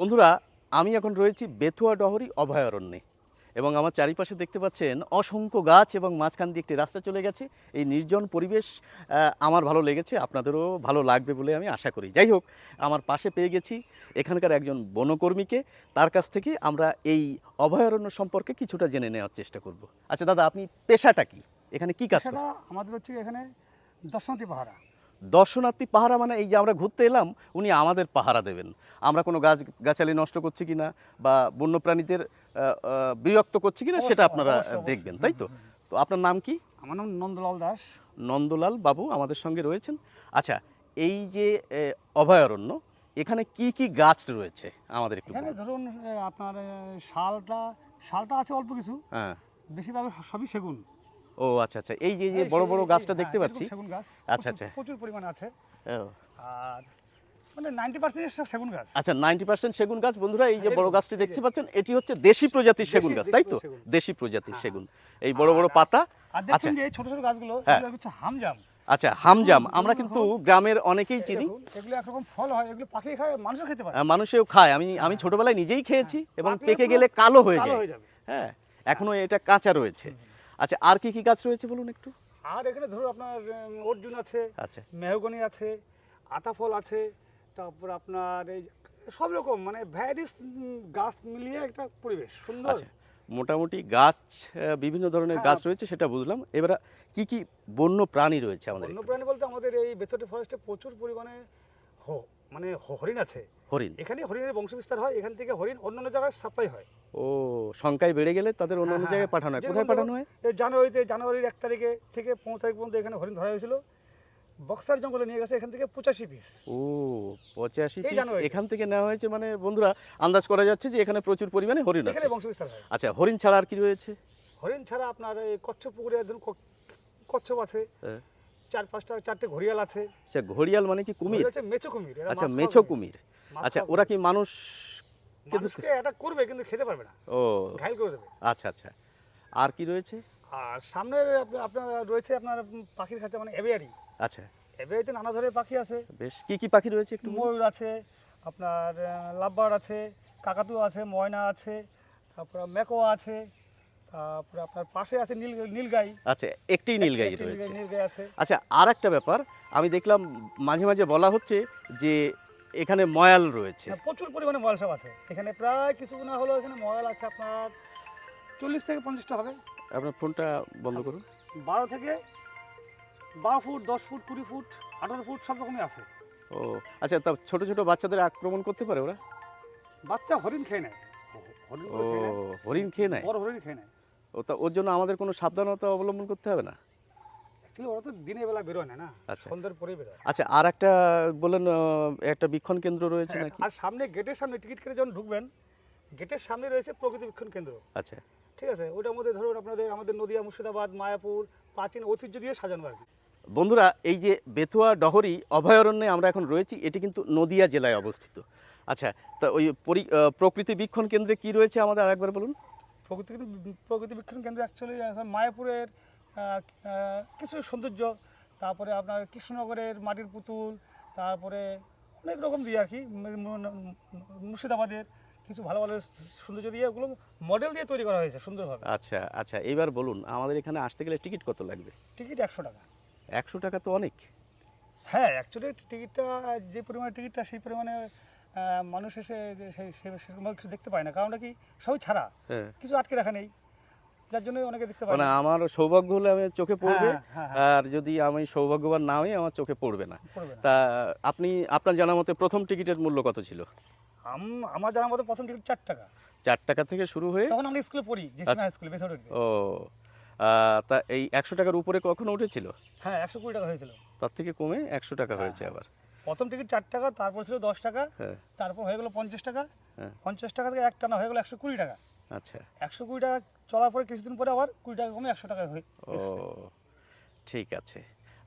বন্ধুরা, আমি এখন রয়েছি বেথুয়া ডহরি অভয়ারণ্যে এবং আমার চারিপাশে দেখতে পাচ্ছেন অসংখ্য গাছ এবং মাঝখান দিয়ে একটি রাস্তা চলে গেছে। এই নির্জন পরিবেশ আমার ভালো লেগেছে, আপনাদেরও ভালো লাগবে বলে আমি আশা করি। যাই হোক, আমার পাশে পেয়ে গেছি এখানকার একজন বনকর্মীকে, তার কাছ থেকে আমরা এই অভয়ারণ্য সম্পর্কে কিছুটা জেনে নেওয়ার চেষ্টা করব। আচ্ছা দাদা, আপনি পেশাটা কি? এখানে কি কাজ আমাদের হচ্ছে এখানে দর্শনার্থী পাহারা। দর্শনার্থী পাহারা মানে এই যে আমরা ঘুরতে এলাম উনি আমাদের পাহারা দেবেন। আমরা কোনো গাছ গাছালি নষ্ট করছি কিনা বা বন্যপ্রাণীদের বিরক্ত করছি কিনা সেটা আপনারা। দেখবেন তাই তো। তো আপনার নাম কি? আমার নাম নন্দলাল দাস। নন্দলাল বাবু আমাদের সঙ্গে রয়েছেন। আচ্ছা এই যে অভয়ারণ্য এখানে কি কি গাছ রয়েছে? আমাদের একটু ধরুন আপনার শালটা শালটা আছে অল্প কিছু। হ্যাঁ। বেশিরভাগ সবই সেগুন। ও আচ্ছা আচ্ছা। এই যে যে বড় বড় গাছটা হ্যাঁ, দেখতে পাচ্ছি। সেগুন গাছ। আচ্ছা, আচ্ছা। প্রচুর পরিমাণে আছে। আর মানে নাইনটি পার্সেন্ট সব সেগুন গাছ। আচ্ছা নাইনটি পার্সেন্ট সেগুন গাছ। বন্ধুরা এই যে বড় গাছটি দেখতে পাচ্ছেন এটি হচ্ছে দেশি প্রজাতির সেগুন গাছ তাই তো? দেশি প্রজাতির হ্যাঁ। সেগুন। এই বড় বড় পাতা। আচ্ছা। যে এই ছোট ছোট গাছগুলো হ্যাঁ। এগুলো হচ্ছে হামজাম। আচ্ছা হামজাম। আমরা কিন্তু গ্রামের অনেকেই চিনি। এগুলো একরকম ফল হয় এগুলো পাখি খায় মানুষও খেতে পারে। মানুষেও খায়। আমি আমি ছোটবেলায় নিজেই খেয়েছি এবং পেকে গেলে কালো হয়ে যায়। হ্যাঁ এখনও এটা কাঁচা রয়েছে। আচ্ছা আর কি কি গাছ রয়েছে বলুন একটু? আর এখানে ধরুন আপনার অর্জুন আছে আচ্ছা। মেহগনি আছে আতাফল আছে তারপর আপনার এই সব রকম মানে ভ্যারাইটিস গাছ মিলিয়ে একটা পরিবেশ সুন্দর। আচ্ছা মোটামুটি গাছ বিভিন্ন ধরনের হ্যাঁ। গাছ রয়েছে সেটা বুঝলাম। এবার কি কি বন্য প্রাণী রয়েছে আমাদের বন্য প্রাণী বলতে আমাদের এই বেতটি ফরেস্টে প্রচুর পরিমাণে হ- মানে হরিণ আছে। হরিণ? এখানে হরিণের বংশবিস্তার হয় এখান থেকে হরিণ অন্যান্য জায়গায় সাপ্লাই হয়। ও সংখ্যায় বেড়ে গেলে তাদের অন্য অন্য হ্যাঁ, জায়গায় হ্যাঁ। পাঠানো হয়। কোথায় পাঠানো হয়? জানুয়ারিতে জানুয়ারির এক তারিখে থেকে পনেরো তারিখ পর্যন্ত এখানে হরিণ ধরা হয়েছিল। বক্সার জঙ্গলে নিয়ে গেছে এখান থেকে পঁচাশি পিস ও পঁচাশি এখান থেকে নেওয়া হয়েছে মানে বন্ধুরা আন্দাজ করা যাচ্ছে যে এখানে প্রচুর পরিমাণে হরিণ আছে। এখানে বংশবিস্তার আচ্ছা হরিণ ছাড়া আর কি রয়েছে? হরিণ ছাড়া আপনার এই কচ্ছপ পুকুরে ধরুন কচ্ছপ আছে। হ্যাঁ। চার পাঁচটা চারটে ঘড়িয়াল আছে। আচ্ছা ঘড়িয়াল মানে কি কুমির? হচ্ছে মেছো কুমির আচ্ছা মেছো কুমির। আচ্ছা ওরা কি মানুষ মানুষকে এটা করবে কিন্তু খেতে পারবে না। ও। ঘাইল করে দেবে। আচ্ছা আচ্ছা। আর কি রয়েছে? আর সামনের আপনার রয়েছে আপনার পাখির খাঁচা মানে এভিয়ারি আচ্ছা। এভিয়ারিতে নানা ধরনের পাখি আছে। বেশ কি কি পাখি রয়েছে একটু ময়ূর আছে আপনার লাভবার আছে কাকাতু আছে ময়না আছে তারপর ম্যাকোয়া আছে তারপর আপনার পাশে আছে নীল নীলগাই। আচ্ছা একটি নীলগাই রয়েছে। নীলগাই আছে। আচ্ছা আর একটা ব্যাপার আমি দেখলাম মাঝে মাঝে বলা হচ্ছে যে এখানে ময়াল রয়েছে। হ্যাঁ, প্রচুর পরিমাণে ময়াল সব আছে। এখানে প্রায় কিছু না হলেও এখানে ময়াল আছে আপনার চল্লিশ থেকে পঞ্চাশটা হবে। আপনার ফোনটা বন্ধ করুন। বারো থেকে বারো ফুট দশ ফুট কুড়ি ফুট আঠারো ফুট সব রকমই আছে। ও আচ্ছা তা ছোট ছোট বাচ্চাদের আক্রমণ করতে পারে ওরা? বাচ্চা হরিণ খেয়ে নেয়। হরিণ ও খেয়ে নেয়। হরিণ খেয়ে নেয়? বড় হরিণ খেয়ে নেয়। ও তা ওর জন্য আমাদের কোনো সাবধানতা অবলম্বন করতে হবে না? ওরা তো দিনের বেলা বেরোয় না না? আচ্ছা। সন্ধ্যার পরে বেরোয়। আচ্ছা আর একটা বললেন একটা বীক্ষণ কেন্দ্র রয়েছে হ্যাঁ, নাকি? আর সামনে গেটের সামনে টিকিট কেটে যখন ঢুকবেন গেটের সামনে রয়েছে প্রকৃতি বীক্ষণ কেন্দ্র। আচ্ছা। ঠিক আছে ওটার মধ্যে ধরুন আপনাদের আমাদের নদিয়া মুর্শিদাবাদ মায়াপুর প্রাচীন ঐতিহ্য দিয়ে সাজানো আর কি। বন্ধুরা এই যে বেথুয়া ডহরি অভয়ারণ্যে আমরা এখন রয়েছি এটি কিন্তু নদিয়া জেলায় অবস্থিত। আচ্ছা তা ওই প্রকৃতি বীক্ষণ কেন্দ্রে কি রয়েছে আমাদের আরেকবার বলুন? প্রকৃতি প্রকৃতি বীক্ষণ কেন্দ্র অ্যাকচুয়ালি মায়াপুরের কিছু সৌন্দর্য। তারপরে আপনার কৃষ্ণনগরের মাটির পুতুল তারপরে অনেক রকম দিয়ে আর কি মুর্শিদাবাদের কিছু ভালো ভালো সৌন্দর্য দিয়ে ওগুলো মডেল দিয়ে তৈরি করা হয়েছে সুন্দরভাবে। আচ্ছা আচ্ছা এবার বলুন আমাদের এখানে আসতে গেলে টিকিট কত লাগবে? টিকিট একশো টাকা। একশো টাকা তো অনেক। হ্যাঁ অ্যাকচুয়ালি টিকিটটা যে পরিমাণে টিকিটটা সেই পরিমাণে মানুষ এসে সেরকমভাবে কিছু দেখতে পায় না। কারণটা কি? সবই ছাড়া। হ্যাঁ। কিছু আটকে রাখা নেই। যার জন্য অনেকে দেখতে পায় মানে না। আমার সৌভাগ্য হলে আমি চোখে পড়বে হ্যাঁ, হ্যাঁ, হ্যাঁ। আর যদি আমি সৌভাগ্যবান না হই আমার চোখে পড়বে না। তা আপনি আপনার জানা মতে প্রথম টিকিটের মূল্য কত ছিল? আম- আমার জানা মতে প্রথম টিকিট চার টাকা। চার টাকা থেকে শুরু হয়ে? তখন আমরা স্কুলে পড়ি আচ্ছা। স্কুলে ও তা এই একশো টাকার উপরে কখনো উঠেছিল? হ্যাঁ একশো কুড়ি টাকা হয়েছিল। তার থেকে কমে একশো টাকা হয়েছে আবার। প্রথম টিকিট চার টাকা তারপর ছিল দশ টাকা হ্যাঁ। তারপর হয়ে গেলো পঞ্চাশ টাকা। হ্যাঁ। পঞ্চাশ টাকা থেকে এক টানা হয়ে গেলো একশো কুড়ি টাকা। আচ্ছা। একশো কুড়ি টাকা চলার পরে কিছুদিন পরে আবার কুড়ি টাকা কমে একশো টাকা হয়ে ও ঠিক আছে।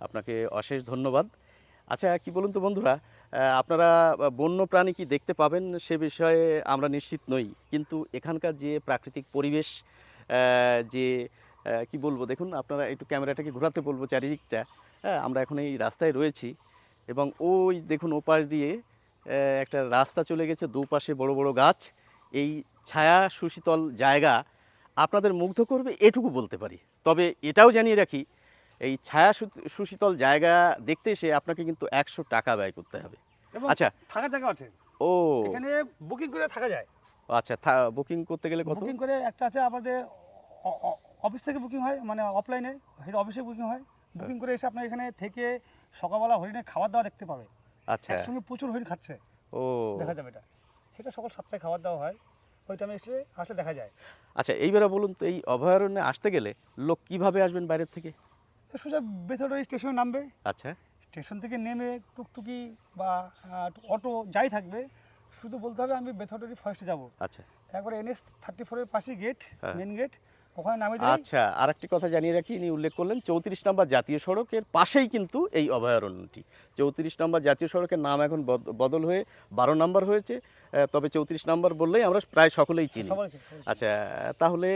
আপনাকে অশেষ ধন্যবাদ। আচ্ছা কি বলুন তো বন্ধুরা আপনারা বন্য প্রাণী কি দেখতে পাবেন সে বিষয়ে আমরা নিশ্চিত নই। কিন্তু এখানকার যে প্রাকৃতিক পরিবেশ যে কি বলব দেখুন আপনারা একটু ক্যামেরাটাকে ঘোরাতে বলব চারিদিকটা। হ্যাঁ আমরা এখন এই রাস্তায় রয়েছি। এবং ওই দেখুন ওপাশ দিয়ে একটা রাস্তা চলে গেছে দুপাশে বড় বড় গাছ। এই ছায়া সুশীতল জায়গা আপনাদের মুগ্ধ করবে এটুকু বলতে পারি। তবে এটাও জানিয়ে রাখি এই ছায়া সুশীতল জায়গা দেখতে এসে আপনাকে কিন্তু একশো টাকা ব্যয় করতে হবে। এবং আচ্ছা। থাকার জায়গা আছে। ও। এখানে বুকিং করে থাকা যায়। আচ্ছা বুকিং করতে গেলে কত? বুকিং করে একটা আছে আমাদের অফিস থেকে বুকিং হয় মানে অফলাইনে হেড অফিসে বুকিং হয়। বুকিং করে এসে আপনার এখানে থেকে সকালবেলা হরিণে খাবার দাওয়া দেখতে পাবে। আচ্ছা। একসঙ্গে প্রচুর হরিণ খাচ্ছে। ও। দেখা যাবে এটা। সেটা সকাল সাতটায় খাবার দাওয়া হয়। ওই টাইমে এসে আসলে দেখা যায়। আচ্ছা এইবারে বলুন তো এই অভয়ারণ্যে আসতে গেলে লোক কীভাবে আসবেন বাইরের থেকে? সোজা বেথরডি স্টেশনে নামবে। আচ্ছা। স্টেশন থেকে নেমে টুকটুকি বা অটো যাই থাকবে শুধু বলতে হবে আমি বেথরডি ফার্স্টে যাব। আচ্ছা। একবার এনএস থার্টি ফোরের পাশে গেট। মেন গেট ওখানে নামিয়ে দিলেই? আচ্ছা আরেকটি কথা জানিয়ে রাখি ইনি উল্লেখ করলেন চৌত্রিশ নম্বর জাতীয় সড়কের পাশেই কিন্তু এই অভয়ারণ্যটি। চৌত্রিশ নম্বর জাতীয় সড়কের নাম এখন বদ- বদল হয়ে বারো নম্বর হয়েছে তবে চৌত্রিশ নম্বর বললেই আমরা প্রায় সকলেই চিনি। আচ্ছা তাহলে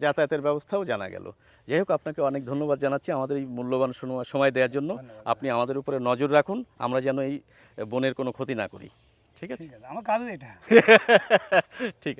যাতায়াতের ব্যবস্থাও জানা গেল। যাই হোক আপনাকে অনেক ধন্যবাদ জানাচ্ছি আমাদের এই মূল্যবান সময়- দেওয়ার জন্য। আপনি আমাদের উপরে নজর রাখুন আমরা যেন এই বনের কোনো ক্ষতি না করি। ঠিক আছে? ঠিক আছে আমার কাজ এটা। ঠিক আছে